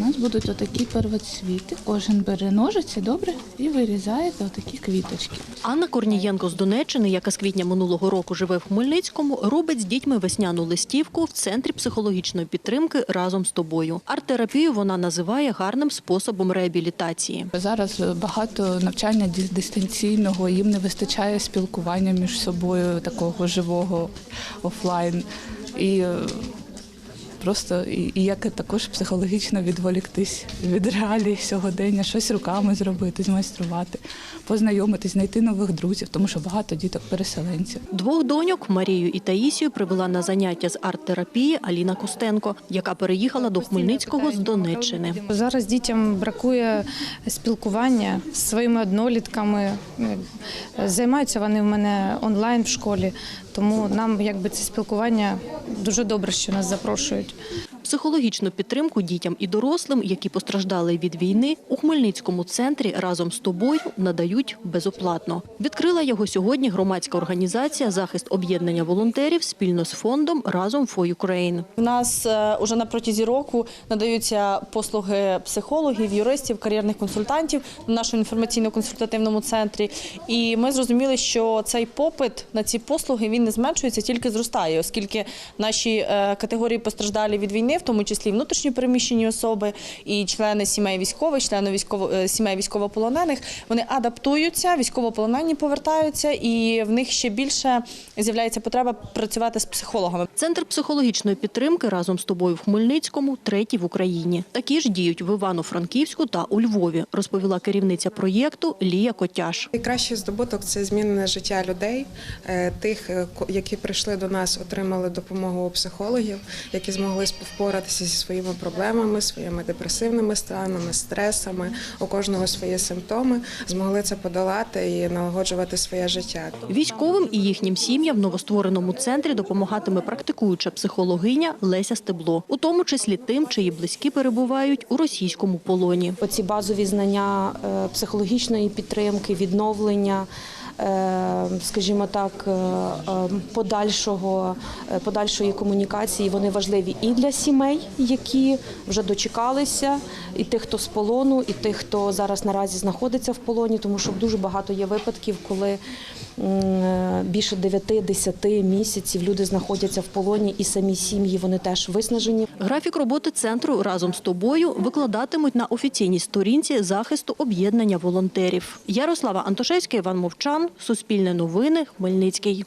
У нас будуть отакі первоцвіти. Кожен бере ножиці, добре, і вирізає отакі квіточки. Анна Корнієнко з Донеччини, яка з квітня минулого року живе в Хмельницькому, робить з дітьми весняну листівку в центрі психологічної підтримки разом з тобою. Арт-терапію вона називає гарним способом реабілітації. Зараз багато навчання дистанційного, їм не вистачає спілкування між собою такого живого офлайн. І е, просто і, і як також психологічно відволіктись від реалій сьогодення, щось руками зробити, змайструвати, познайомитись, знайти нових друзів, тому що багато діток переселенців. Двох доньок Марію і Таїсію привела на заняття з арт-терапії Аліна Костенко, яка переїхала до Хмельницького з Донеччини. Зараз дітям бракує спілкування з своїми однолітками. Займаються вони в мене онлайн в школі, тому нам якби це спілкування дуже добре, що нас запрошують. Психологічну підтримку дітям і дорослим, які постраждали від війни, у Хмельницькому центрі разом з тобою надають безоплатно. Відкрила його сьогодні громадська організація Захист об'єднання волонтерів спільно з фондом Разом for Ukraine. У нас е, уже на протязі року надаються послуги психологів, юристів, кар'єрних консультантів в нашому інформаційно-консультативному центрі. І ми зрозуміли, що цей попит на ці послуги він не зменшується, тільки зростає, оскільки наші е, категорії постраждалі від війни, в тому числі внутрішньо переміщені особи і члени сімей військових, члени військово е, сімей військовополонених, вони адаптуються, військовополонені повертаються, і в них ще більше з'являється потреба працювати з психологами. Центр психологічної підтримки разом з тобою в Хмельницькому третій в Україні. Такі ж діють в Івано-Франківську та у Львові, розповіла керівниця проєкту Лія Котяш. Найкращий здобуток це змінене життя людей, е, тих, е, ко- які прийшли до нас, отримали допомогу у психологів, які змогли сп- впоратися зі своїми проблемами, своїми депресивними станами, стресами. У кожного свої симптоми, змогли це подолати і налагоджувати своє життя. Військовим і їхнім сім'ям в новоствореному центрі допомагатиме практикуюча психологиня Леся Стебло, у тому числі тим, чиї близькі перебувають у російському полоні. Оці базові знання е, психологічної підтримки, відновлення, скажімо так, е, е, подальшого, е, подальшої комунікації, вони важливі і для сімей, які вже дочекалися, і тих, хто з полону, і тих, хто зараз наразі знаходиться в полоні, тому що дуже багато є випадків, коли е, більше 9-10 місяців люди знаходяться в полоні, і самі сім'ї вони теж виснажені. Графік роботи центру разом з тобою викладатимуть на офіційній сторінці захисту об'єднання волонтерів. Ярослава Антошевська, Іван Мовчан, Суспільне новини, Хмельницький.